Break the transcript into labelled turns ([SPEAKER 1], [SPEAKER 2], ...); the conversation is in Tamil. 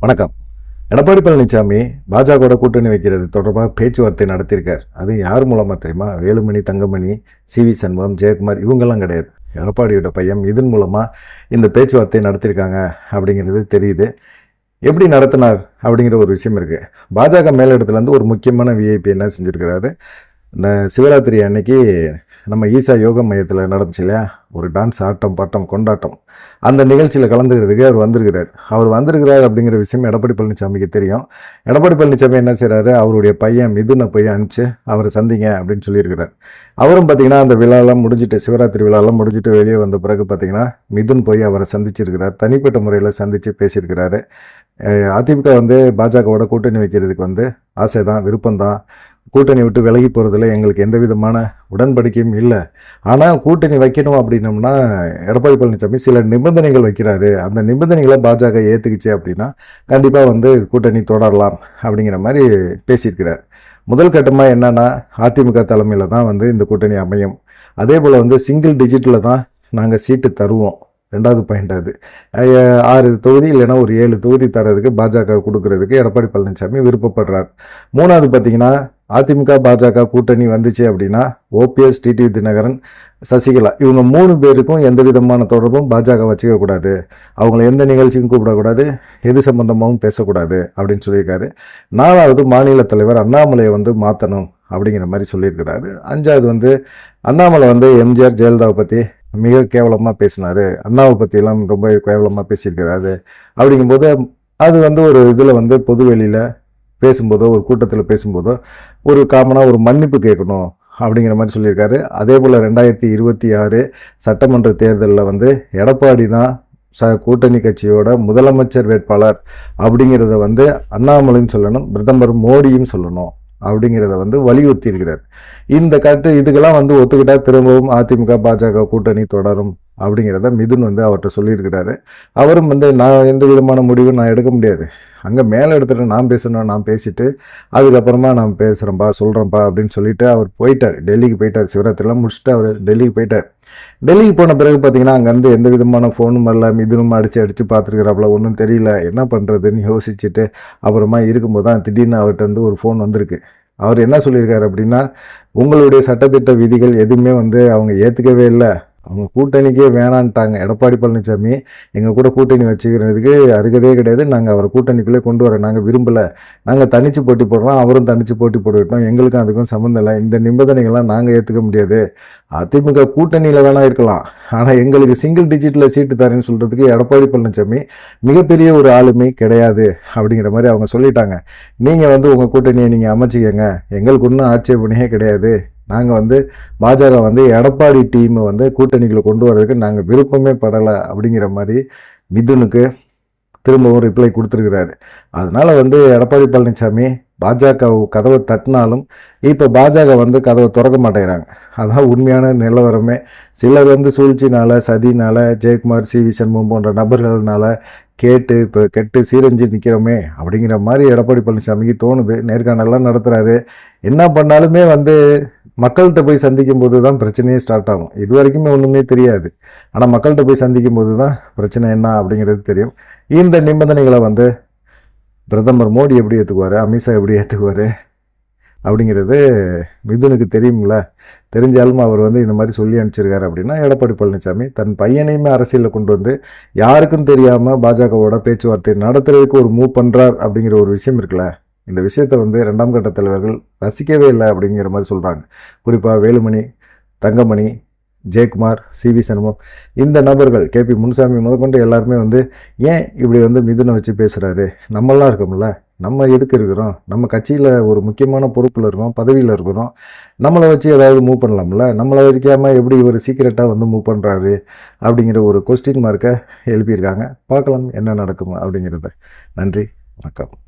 [SPEAKER 1] வணக்கம். எடப்பாடி பழனிசாமி பாஜகவோட கூட்டணி வைக்கிறது தொடர்பாக பேச்சுவார்த்தை நடத்தியிருக்கார். அது யார் மூலமாக தெரியுமா? வேலுமணி தங்கமணி சி வி சண்முகம் ஜெயக்குமார் இவங்கெல்லாம் கிடையாது. எடப்பாடியோட பையன் இதன் மூலமாக இந்த பேச்சுவார்த்தை நடத்தியிருக்காங்க அப்படிங்கிறது தெரியுது. எப்படி நடத்தினார் அப்படிங்கிற ஒரு விஷயம் இருக்குது பாஜக மேலிடத்துலேருந்து ஒரு முக்கியமான விஐபி என்ன செஞ்சுருக்கிறாரு? சிவராத்திரி அன்னைக்கு நம்ம ஈசா யோக மையத்தில் நடந்துச்சு இல்லையா? ஒரு டான்ஸ் ஆட்டம் பாட்டம் கொண்டாட்டம். அந்த நிகழ்ச்சியில் கலந்துக்கிறதுக்கு அவர் வந்திருக்கிறார். அவர் வந்திருக்கிறார் அப்படிங்கிற விஷயம் எடப்பாடி பழனிசாமிக்கு தெரியும். எடப்பாடி பழனிசாமி என்ன செய்கிறாரு அவருடைய பையன் மிதுனை போய் அனுப்பிச்சு அவரை சந்திங்க அப்படின்னு சொல்லியிருக்கிறார். அவரும் பார்த்தீங்கன்னா அந்த விழாலாம் முடிஞ்சிட்டு சிவராத்திரி விழாலாம் முடிஞ்சிட்டு வெளியே வந்த பிறகு பார்த்தீங்கன்னா மிதுன் போய் அவரை சந்திச்சிருக்கிறார். தனிப்பட்ட முறையில் சந்தித்து பேசியிருக்கிறாரு. அதிமுக வந்து பாஜகவோட கூட்டணி வைக்கிறதுக்கு வந்து ஆசை தான் விருப்பம்தான். கூட்டணி விட்டு விலகி போகிறதுல எங்களுக்கு எந்த விதமான உடன்படிக்கையும் இல்லை. ஆனால் கூட்டணி வைக்கணும் அப்படின்னம்னா எடப்பாடி பழனிசாமி சில நிபந்தனைகள் வைக்கிறாரு. அந்த நிபந்தனைகளை பாஜக ஏற்றுக்குச்சு அப்படின்னா கண்டிப்பாக வந்து கூட்டணி தொடரலாம் அப்படிங்கிற மாதிரி பேசியிருக்கிறார். முதல் கட்டமாக என்னன்னா அதிமுக தலைமையில் தான் வந்து இந்த கூட்டணி அமையும். அதே போல் வந்து சிங்கிள் டிஜிட்டில் தான் நாங்கள் சீட்டு தருவோம். ரெண்டாவது பாயிண்ட் அது. ஆறு தொகுதி இல்லைன்னா ஒரு ஏழு தொகுதி தரதுக்கு பாஜக கொடுக்கறதுக்கு எடப்பாடி பழனிசாமி விருப்பப்படுறார். மூணாவது பார்த்தீங்கன்னா அதிமுக பாஜக கூட்டணி வந்துச்சு அப்படின்னா ஓபிஎஸ் டிடிவி தினகரன் சசிகலா இவங்க மூணு பேருக்கும் எந்த விதமான தொடர்பும் பாஜக வச்சுக்கக்கூடாது அவங்கள எந்த நிகழ்ச்சிக்கும் கூப்பிடக்கூடாது. எது சம்பந்தமாகவும் பேசக்கூடாது அப்படின்னு சொல்லியிருக்காரு. நாலாவது மாநில தலைவர் அண்ணாமலையை வந்து மாற்றணும் அப்படிங்கிற மாதிரி சொல்லியிருக்கிறாரு. அஞ்சாவது வந்து அண்ணாமலை வந்து எம்ஜிஆர் ஜெயலலிதாவை பற்றி மிக கேவலமாக பேசினார். அண்ணாவை பற்றியெல்லாம் ரொம்ப கேவலமாக பேசியிருக்கிறாரு. அப்படிங்கும்போது அது வந்து ஒரு இதில் வந்து பொதுவெளியில் பேசும்போதோ ஒரு கூட்டத்தில் பேசும்போதோ ஒரு காமனாக ஒரு மன்னிப்பு கேட்கணும் அப்படிங்கிற மாதிரி சொல்லியிருக்காரு. அதே போல் ரெண்டாயிரத்தி இருபத்தி ஆறு சட்டமன்ற தேர்தலில் வந்து எடப்பாடி தான் ச கூட்டணி கட்சியோட முதலமைச்சர் வேட்பாளர் அப்படிங்கிறத வந்து அண்ணாமலையும் சொல்லணும் பிரதமர் மோடியும் சொல்லணும் அப்படிங்கிறத வந்து வலியுறுத்தியிருக்கிறார். இந்த கட்டு இதுக்கெல்லாம் வந்து ஒத்துக்கிட்டால் திரும்பவும் அதிமுக பாஜக கூட்டணி தொடரும் அப்படிங்கிறத மிதுன் வந்து அவர்கிட்ட சொல்லியிருக்கிறாரு. அவரும் வந்து நான் எந்த விதமான முடிவும் நான் எடுக்க முடியாது. அங்கே மேலே எடுத்துகிட்டு நான் பேசணும் நான் பேசிவிட்டு அதுக்கப்புறமா நான் பேசுகிறேன்ப்பா சொல்கிறேன்ப்பா அப்படின்னு சொல்லிட்டு அவர் போயிட்டார். டெல்லிக்கு போயிட்டார். சிவராத்திரிலாம் முடிச்சுட்டு அவர் டெல்லிக்கு போயிட்டார். டெல்லிக்கு போன பிறகு பார்த்தீங்கன்னா அங்கேருந்து எந்த விதமான ஃபோனும் வரல. மிதுனும் அடித்து அடித்து பார்த்துருக்குறாப்புல. ஒன்றும் தெரியல. என்ன பண்ணுறதுன்னு யோசிச்சுட்டு அப்புறமா இருக்கும்போது தான் திடீர்னு அவர்கிட்ட வந்து ஒரு ஃபோன் வந்திருக்கு. அவர் என்ன சொல்லியிருக்காரு அப்படின்னா உங்களுடைய சட்டத்திட்ட விதிகள் எதுவுமே வந்து அவங்க ஏற்றுக்கவே இல்லை. அவங்க கூட்டணிக்கே வேணான்ட்டாங்க. எடப்பாடி பழனிசாமி எங்கள் கூட கூட்டணி வச்சுக்கிறதுக்கு அருகதே கிடையாது. நாங்கள் அவரை கூட்டணிக்குள்ளே கொண்டு வர நாங்கள் விரும்பலை. நாங்கள் தனிச்சு போட்டி போடுறோம் அவரும் தனிச்சு போட்டி போட்டுக்கிட்டோம் எங்களுக்கும் அதுக்கும் சம்மந்தம் இல்லை. இந்த நிபந்தனைகள்லாம் நாங்கள் ஏற்றுக்க முடியாது. அதிமுக கூட்டணியில் வேணால் இருக்கலாம். ஆனால் எங்களுக்கு சிங்கிள் டிஜிட்டில் சீட்டு தரேன்னு சொல்கிறதுக்கு எடப்பாடி பழனிசாமி மிகப்பெரிய ஒரு ஆளுமை கிடையாது அப்படிங்கிற மாதிரி அவங்க சொல்லிட்டாங்க. நீங்கள் வந்து உங்கள் கூட்டணியை நீங்கள் அமைச்சிக்கங்க. எங்களுக்கு ஒன்றும் ஆட்சேபனையே கிடையாது. நாங்கள் வந்து பாஜக வந்து எடப்பாடி டீமை வந்து கூட்டணிக்குள்ளே கொண்டு வர்றதுக்கு நாங்கள் விருப்பமே படலை அப்படிங்கிற மாதிரி மிதுனுக்கு திரும்பவும் ரிப்ளை கொடுத்துருக்கிறாரு. அதனால் வந்து எடப்பாடி பழனிசாமி பாஜக கதவை தட்டினாலும் இப்போ பாஜக வந்து கதவை திறக்க மாட்டேங்கிறாங்க. அதான் உண்மையான நிலவரமே. சிலர் வந்து சூழ்ச்சினால சதினால ஜெயக்குமார் சி வி சண்முகம் போன்ற நபர்கள்னால கேட்டு இப்போ கெட்டு சீரஞ்சி நிற்கிறோமே அப்படிங்கிற மாதிரி எடப்பாடி பழனிசாமிக்கு தோணுது. நேர்காணலாம் நடத்துகிறாரு என்ன பண்ணாலுமே வந்து மக்கள்கிட்ட போய் சந்திக்கும் போது தான் பிரச்சனையே ஸ்டார்ட் ஆகும். இது வரைக்குமே ஒன்றுமே தெரியாது. ஆனால் மக்கள்கிட்ட போய் சந்திக்கும் போது தான் பிரச்சனை என்ன அப்படிங்கிறது தெரியும். இந்த நிபந்தனைகளை வந்து பிரதமர் மோடி எப்படி ஏற்றுக்குவார் அமித்ஷா எப்படி ஏற்றுக்குவார் அப்படிங்கிறது மிதுனுக்கு தெரியும்ல. தெரிஞ்சாலும் அவர் வந்து இந்த மாதிரி சொல்லி அனுப்பிச்சிருக்காரு அப்படின்னா எடப்பாடி பழனிசாமி தன் பையனையுமே அரசியலில் கொண்டு வந்து யாருக்கும் தெரியாமல் பாஜகவோட பேச்சுவார்த்தை நடத்துறதுக்கு ஒரு மூவ் பண்ணுறார் அப்படிங்கிற ஒரு விஷயம் இருக்குல்ல. இந்த விஷயத்தை வந்து ரெண்டாம் கட்ட தலைவர்கள் ரசிக்கவே இல்லை அப்படிங்கிற மாதிரி சொல்கிறாங்க குறிப்பாக வேலுமணி தங்கமணி ஜெயக்குமார் சி வி சண்முகம் இந்த நபர்கள் கேபி முனுசாமி முதற்கொண்டு எல்லாருமே வந்து ஏன் இப்படி வந்து மிதுனை வச்சு பேசுகிறாரு நம்மளாம் இருக்கோம்ல நம்ம எதுக்கு இருக்கிறோம்? நம்ம கட்சியில் ஒரு முக்கியமான பொறுப்பில் இருக்கோம் பதவியில் இருக்கிறோம். நம்மளை வச்சு ஏதாவது மூவ் பண்ணலாம்ல? நம்மளை வைக்காம எப்படி இவர் சீக்கிரட்டாக வந்து மூவ் பண்ணுறாரு அப்படிங்கிற ஒரு கொஸ்டின் மார்க்கை எழுப்பியிருக்காங்க. பார்க்கலாம் என்ன நடக்கும் அப்படிங்கிறத. நன்றி வணக்கம்.